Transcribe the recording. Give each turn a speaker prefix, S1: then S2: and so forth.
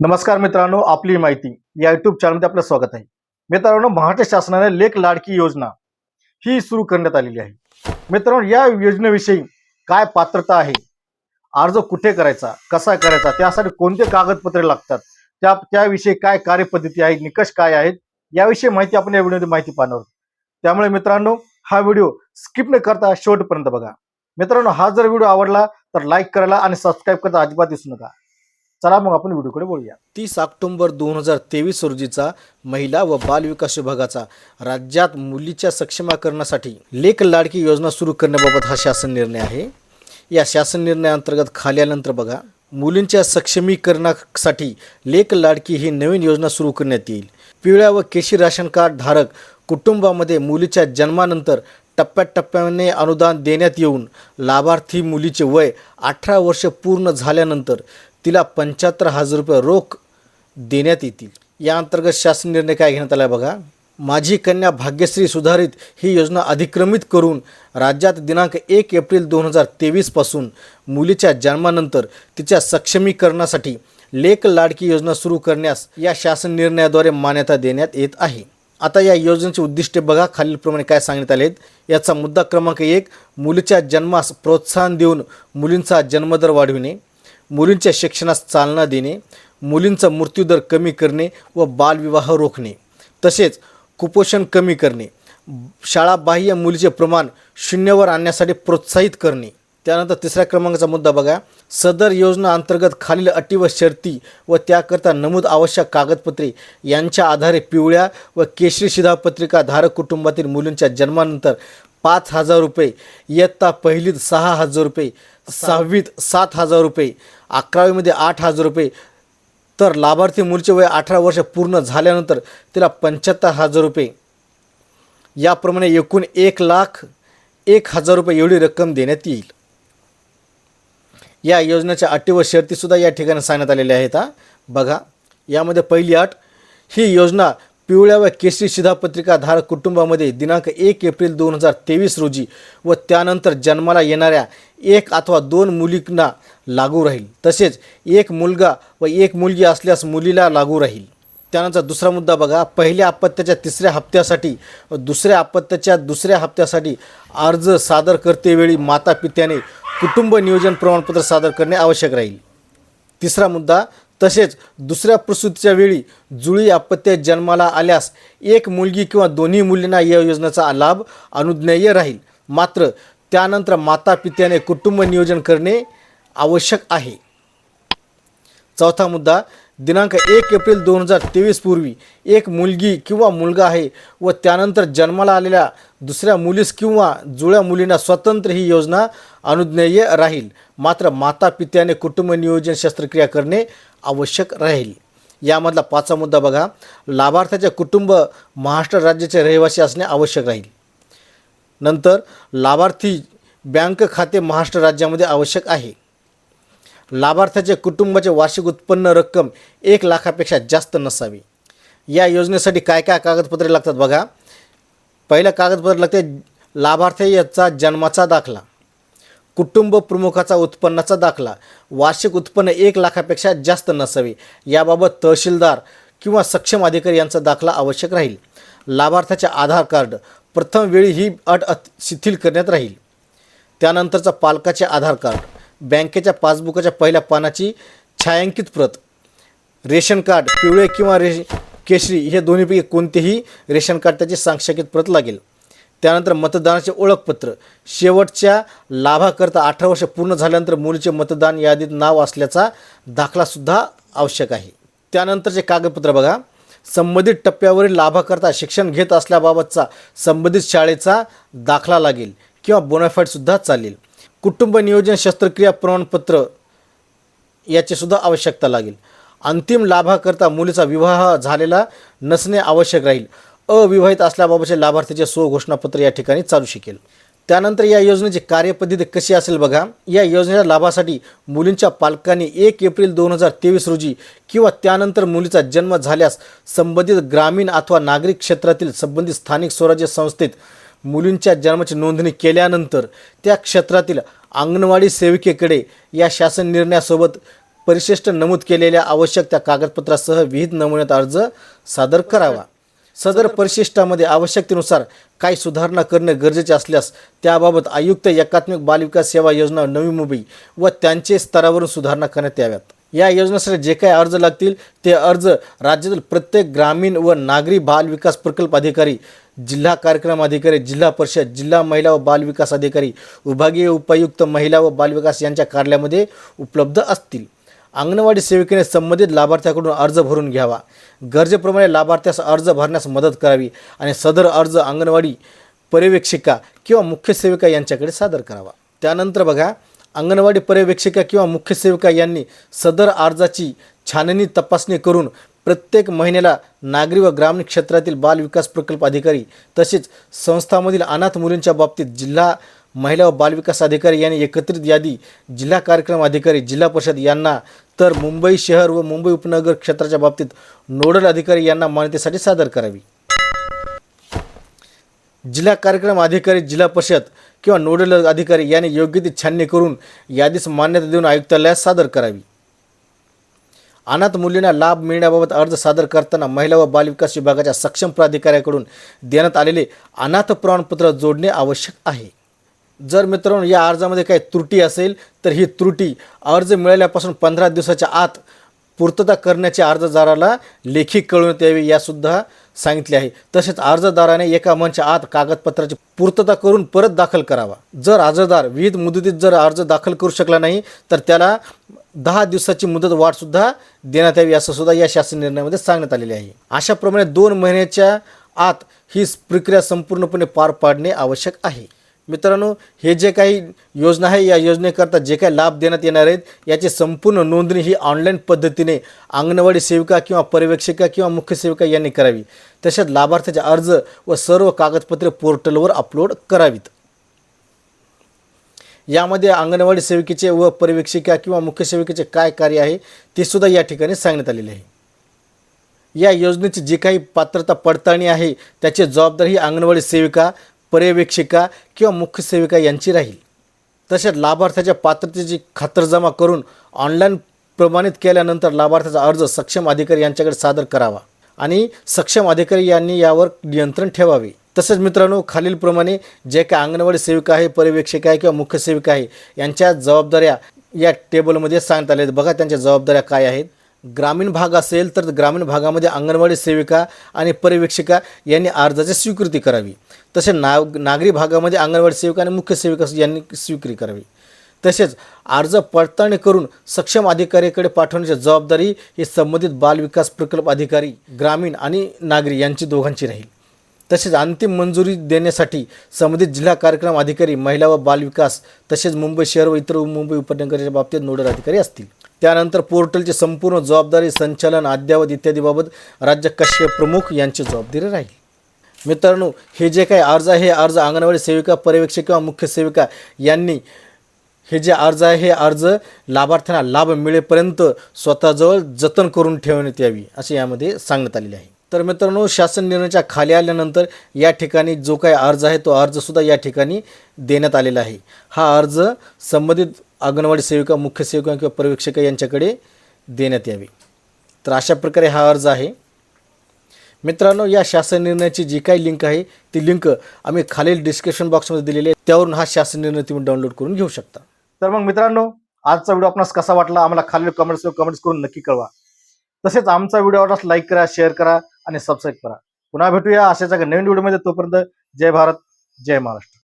S1: नमस्कार मित्रांनो आपली माहिती. या युट्यूब चॅनलमध्ये आपलं स्वागत आहे. मित्रांनो महाराष्ट्र शासनाने लेख लाडकी योजना ही सुरू करण्यात आलेली आहे. मित्रांनो या योजनेविषयी काय पात्रता आहे? अर्ज कुठे करायचा? कसा करायचा? त्यासाठी कोणते कागदपत्रे लागतात? त्या त्याविषयी काय कार्यपद्धती आहे निकष काय आहेत? याविषयी माहिती आपण या व्हिडिओमध्ये माहिती पाहणार आहोत. त्यामुळे मित्रांनो हा व्हिडिओ स्किप न करता शेवटपर्यंत बघा. मित्रांनो हा जर व्हिडिओ आवडला तर लाईक करायला आणि सबस्क्राईब करता अजिबात दिसू नका. चला मग आपण व्हिडिओकडे बोलूया. तीस ऑक्टोबर दोन हजार तेवीस रोजीचा महिला व बाल विकास विभागाचा राज्यात मुलीच्या सक्षमीकरणासाठी लेख लाडकी योजना सुरू करण्याबाबत हा शासन निर्णय आहे. या शासन निर्णयाअंतर्गत खाली आल्यानंतर बघा मुलींच्या सक्षमीकरणासाठी लेख लाडकी ही नवीन योजना सुरू करण्यात येईल. पिवळ्या व केशी राशन कार्ड धारक कुटुंबामध्ये मुलीच्या जन्मानंतर टप्प्याटप्प्याने अनुदान देण्यात येऊन लाभार्थी मुलीचे वय अठरा वर्ष पूर्ण झाल्यानंतर तिला पंच्याहत्तर हजार रुपये रोख देण्यात येतील. या अंतर्गत शासन निर्णय काय घेण्यात आला बघा? माझी कन्या भाग्यश्री सुधारित ही योजना अधिक्रमित करून राज्यात दिनांक एक एप्रिल दोन हजार तेवीसपासून मुलीच्या जन्मानंतर तिच्या सक्षमीकरणासाठी लेख लाडकी योजना सुरू करण्यास या शासन निर्णयाद्वारे मान्यता देण्यात येत आहे. आता या योजनेचे उद्दिष्टे बघा. खालीलप्रमाणे काय सांगण्यात आले आहेत याचा मुद्दा क्रमांक एक मुलीच्या जन्मास प्रोत्साहन देऊन मुलींचा जन्मदर वाढविणे. मुलींच्या शिक्षणास चालना देणे मुलींचा मृत्यूदर कमी करणे व बालविवाह रोखणे. तसेच कुपोषण कमी करणे शाळाबाह्य मुलीचे प्रमाण शून्यवर आणण्यासाठी प्रोत्साहित करणे. त्यानंतर तिसऱ्या क्रमांकाचा मुद्दा बघा. सदर योजना अंतर्गत खालील अटी व शर्ती व त्याकरता नमूद आवश्यक कागदपत्रे यांच्या आधारे पिवळ्या व केशरी शिधापत्रिका धारक कुटुंबातील मुलींच्या जन्मानंतर पाच हजार रुपये इयत्ता पहिलीत सहा हजार रुपये सहावीत सात हजार रुपये अकरावीमध्ये आठ हजार रुपये. तर लाभार्थी मुलीचे वय अठरा वर्ष पूर्ण झाल्यानंतर तिला पंच्याहत्तर हजार रुपये. याप्रमाणे एकूण एक लाख एक हजार रुपये एवढी रक्कम देण्यात येईल. या योजनेच्या अटी व शर्तीसुद्धा या ठिकाणी सांगण्यात आलेल्या आहेत हा. बघा यामध्ये पहिली अट ही योजना पिवळ्या व केशरी शिधापत्रिका धारक कुटुंबामध्ये दिनांक एक एप्रिल दोन हजार तेवीस रोजी व त्यानंतर जन्माला येणाऱ्या एक अथवा दोन मुलींना लागू राहील. तसेच एक मुलगा व एक मुलगी असल्यास मुलीला लागू राहील. त्यानंतर दुसरा मुद्दा बघा. पहिल्या अपत्याच्या तिसऱ्या हप्त्यासाठी व दुसऱ्या अपत्याच्या दुसऱ्या हप्त्यासाठी अर्ज सादर करतेवेळी माता पित्याने कुटुंब नियोजन प्रमाणपत्र सादर करणे आवश्यक राहील. तिसरा मुद्दा तसेच दुसऱ्या प्रसूतीच्या वेळी जुळी अपत्य जन्माला आल्यास एक मुलगी किंवा दोन्ही मुलींना या योजनेचा लाभ अनुज्ञेय राहील. मात्र त्यानंतर माता पित्याने कुटुंब नियोजन करणे आवश्यक आहे. चौथा मुद्दा दिनांक एक एप्रिल दोन हजार तेवीस पूर्वी एक मुलगी किंवा मुलगा आहे व त्यानंतर जन्माला आलेल्या दुसऱ्या मुलीस किंवा जुळ्या मुलींना स्वतंत्र ही योजना अनुज्ञेय राहील. मात्र माता पित्याने कुटुंब नियोजन शस्त्रक्रिया करणे आवश्यक राहील. यामधला पाचवा मुद्दा बघा. लाभार्थ्याचे कुटुंब महाराष्ट्र राज्याचे रहिवासी असणे आवश्यक राहील. नंतर लाभार्थी बँक खाते महाराष्ट्र राज्यामध्ये आवश्यक आहे. लाभार्थ्याचे कुटुंबाचे वार्षिक उत्पन्न रक्कम एक लाखापेक्षा जास्त नसावी. या योजनेसाठी काय काय कागदपत्रे लागतात बघा. पहिलं कागदपत्र लागते लाभार्थी याचा जन्माचा दाखला. कुटुंब प्रमुखाचा उत्पन्नाचा दाखला. वार्षिक उत्पन्न एक लाखापेक्षा जास्त नसावे. याबाबत तहसीलदार किंवा सक्षम अधिकारी यांचा दाखला आवश्यक राहील. लाभार्थ्याचे आधार कार्ड प्रथम वेळी ही अट शिथिल करण्यात राहील. त्यानंतरचा पालकाचे आधार कार्ड बँकेच्या पासबुकाच्या पहिल्या पानाची छायांकित प्रत रेशन कार्ड पिवळे किंवा रे केशरी हे दोन्हीपैकी कोणतेही रेशन कार्ड त्याची सांक्षकित प्रत लागेल. त्यानंतर मतदानाचे ओळखपत्र. शेवटच्या लाभाकरता अठरा वर्ष पूर्ण झाल्यानंतर मुलीचे मतदान यादीत नाव असल्याचा दाखलासुद्धा आवश्यक आहे. त्यानंतरचे कागदपत्र बघा. संबंधित टप्प्यावरील लाभाकरता शिक्षण घेत असल्याबाबतचा संबंधित शाळेचा दाखला लागेल किंवा बोनाफाईडसुद्धा चालेल. कुटुंब नियोजन शस्त्रक्रिया प्रमाणपत्र याचीसुद्धा आवश्यकता लागेल. अंतिम लाभाकरता मुलीचा विवाह झालेला नसणे आवश्यक राहील. अविवाहित असल्याबाबतचे लाभार्थीचे स्वघोषणापत्र या ठिकाणी चालू शकेल. त्यानंतर या योजनेची कार्यपद्धती कशी असेल बघा. या योजनेच्या लाभासाठी मुलींच्या पालकांनी एक एप्रिल दोन हजार तेवीस रोजी किंवा त्यानंतर मुलीचा जन्म झाल्यास संबंधित ग्रामीण अथवा नागरिक क्षेत्रातील संबंधित स्थानिक स्वराज्य संस्थेत मुलींच्या जन्माची नोंदणी केल्यानंतर त्या क्षेत्रातील अंगणवाडी सेविकेकडे या शासन निर्णयासोबत परिशिष्ट नमूद केलेल्या आवश्यक त्या कागदपत्रासह विहित नमुन्यात अर्ज सादर करावा. सदर परिशिष्टामध्ये आवश्यकतेनुसार काही सुधारणा करणे गरजेचे असल्यास त्याबाबत आयुक्त एकात्मिक बालविकास सेवा योजना नवी मुंबई व त्यांचे स्तरावरून सुधारणा करण्यात याव्यात. या योजनेसाठी जे काही अर्ज लागतील ते अर्ज राज्यातील प्रत्येक ग्रामीण व नागरी बाल विकास प्रकल्प अधिकारी जिल्हा कार्यक्रम अधिकारी जिल्हा परिषद जिल्हा महिला व बाल विकास अधिकारी विभागीय उपायुक्त महिला व बालविकास यांच्या कार्यालयामध्ये उपलब्ध असतील. अंगणवाडी सेविकेने संबंधित लाभार्थ्याकडून अर्ज भरून घ्यावा. गरजेप्रमाणे लाभार्थ्यास अर्ज भरण्यास मदत करावी आणि सदर अर्ज अंगणवाडी पर्यवेक्षिका किंवा मुख्य सेविका यांच्याकडे सादर करावा. त्यानंतर बघा अंगणवाडी पर्यवेक्षिका किंवा मुख्य सेविका यांनी सदर अर्जाची छाननी तपासणी करून प्रत्येक महिन्याला नागरी व ग्रामीण क्षेत्रातील बाल विकास प्रकल्प अधिकारी तसेच संस्थांमधील अनाथ मुलींच्या बाबतीत जिल्हा महिला व बालविकास अधिकारी यांनी एकत्रित यादी जिल्हा कार्यक्रम अधिकारी जिल्हा परिषद यांना तर मुंबई शहर व मुंबई उपनगर क्षेत्राच्या बाबतीत नोडल अधिकारी यांना मान्यतेसाठी सादर करावी. जिल्हा कार्यक्रम अधिकारी जिल्हा परिषद किंवा नोडल अधिकारी यांनी योग्य ती छाननी करून यादीस मान्यता देऊन आयुक्तालयास सादर करावी. अनाथ मुलींना लाभ मिळण्याबाबत अर्ज सादर करताना महिला व बालविकास विभागाच्या सक्षम प्राधिकाऱ्याकडून देण्यात आलेले अनाथ प्रमाणपत्र जोडणे आवश्यक आहे. जर मित्रांनो या अर्जामध्ये काही त्रुटी असेल तर ही त्रुटी अर्ज मिळाल्यापासून पंधरा दिवसाच्या आत पूर्तता करण्याची अर्जदाराला लेखी कळवण्यात यावी यासुद्धा सांगितले आहे. तसेच अर्जदाराने एका मंच आत कागदपत्राची पूर्तता करून परत दाखल करावा. जर अर्जदार विविध मुदतीत जर अर्ज दाखल करू शकला नाही तर त्याला दहा दिवसाची मुदत वाढसुद्धा देण्यात यावी असं सुद्धा या शासन निर्णयामध्ये सांगण्यात आलेले आहे. अशाप्रमाणे दोन महिन्याच्या आत ही प्रक्रिया संपूर्णपणे पार पाडणे आवश्यक आहे. मित्रांनो हे जे काही योजना आहे या योजनेकरता जे काही लाभ देण्यात येणार आहेत याची संपूर्ण नोंदणी ही ऑनलाईन पद्धतीने अंगणवाडी सेविका किंवा पर्यवेक्षिका किंवा मुख्य सेविका यांनी करावी. तसेच लाभार्थ्याचे अर्ज व सर्व कागदपत्रे पोर्टलवर अपलोड करावीत. यामध्ये अंगणवाडी सेविकेचे व पर्यवेक्षिका किंवा मुख्य सेविकेचे काय कार्य आहे ते सुद्धा या ठिकाणी सांगण्यात आलेले आहे. या योजनेची जी काही पात्रता पडताळणी आहे त्याची जबाबदारी ही अंगणवाडी सेविका पर्यवेक्षिका किंवा मुख्य सेविका यांची राहील. तसेच लाभार्थ्याच्या पात्रतेची खातरजमा करून ऑनलाईन प्रमाणित केल्यानंतर लाभार्थ्याचा अर्ज सक्षम अधिकारी यांच्याकडे सादर करावा आणि सक्षम अधिकारी यांनी यावर नियंत्रण ठेवावे. तसेच मित्रांनो खालीलप्रमाणे जे काही अंगणवाडी सेविका आहे पर्यवेक्षिका आहे किंवा मुख्य सेविका आहे यांच्या जबाबदाऱ्या या टेबलमध्ये सांगण्यात आल्या आहेत. बघा त्यांच्या जबाबदाऱ्या काय आहेत. ग्रामीण भाग असेल तर ग्रामीण भागामध्ये अंगणवाडी सेविका आणि पर्यवेक्षिका यांनी अर्जाची स्वीकृती करावी. तसे नाग नागरी भागामध्ये अंगणवाडी सेविका आणि मुख्य सेविका यांनी स्वीकृती करावी. तसेच अर्ज पडताळणी करून सक्षम अधिकाऱ्याकडे पाठवण्याची जबाबदारी ही संबंधित बालविकास प्रकल्प अधिकारी ग्रामीण आणि नागरी यांची दोघांची राहील. तसेच अंतिम मंजुरी देण्यासाठी संबंधित जिल्हा कार्यक्रम अधिकारी महिला व बालविकास तसेच मुंबई शहर व इतर मुंबई उपनगराच्या बाबतीत नोडल अधिकारी असतील. त्यानंतर पोर्टलची संपूर्ण जबाबदारी संचालन अद्ययावत इत्यादीबाबत राज्य कश्य प्रमुख यांची जबाबदारी राहील. मित्रांनो हे जे काही अर्ज आहे हे अर्ज अंगणवाडी सेविका पर्यवेक्षक किंवा मुख्य सेविका यांनी हे जे अर्ज आहे हे अर्ज लाभार्थ्यांना लाभ मिळेपर्यंत स्वतःजवळ जतन करून ठेवण्यात यावी असे यामध्ये सांगण्यात आलेले आहे. तर मित्रांनो शासन निर्णयाच्या खाली आल्यानंतर या ठिकाणी जो काही अर्ज आहे तो अर्जसुद्धा या ठिकाणी देण्यात आलेला आहे. हा अर्ज संबंधित अंगणवाडी सेविका मुख्य सेविका किंवा पर्यवेक्षिका यांच्याकडे देण्यात यावी. तर अशा प्रकारे हा अर्ज आहे. मित्रांनो या शासन निर्णयाची जी काही लिंक आहे ती लिंक आम्ही खालील डिस्क्रिप्शन बॉक्समध्ये दिलेली आहे. त्यावरून हा शासन निर्णय तुम्ही डाउनलोड करून घेऊ शकता. तर मग मित्रांनो आजचा व्हिडिओ आपणास कसा वाटला? आम्हाला खालील कमेंट्स कमेंट्स करून नक्की कळवा. तसेच आमचा व्हिडिओ आवडल्यास लाईक करा शेअर करा आणि सबस्क्राईब करा. पुन्हा भेटूया अशाच एका नवीन व्हिडिओमध्ये. तोपर्यंत जय भारत जय महाराष्ट्र.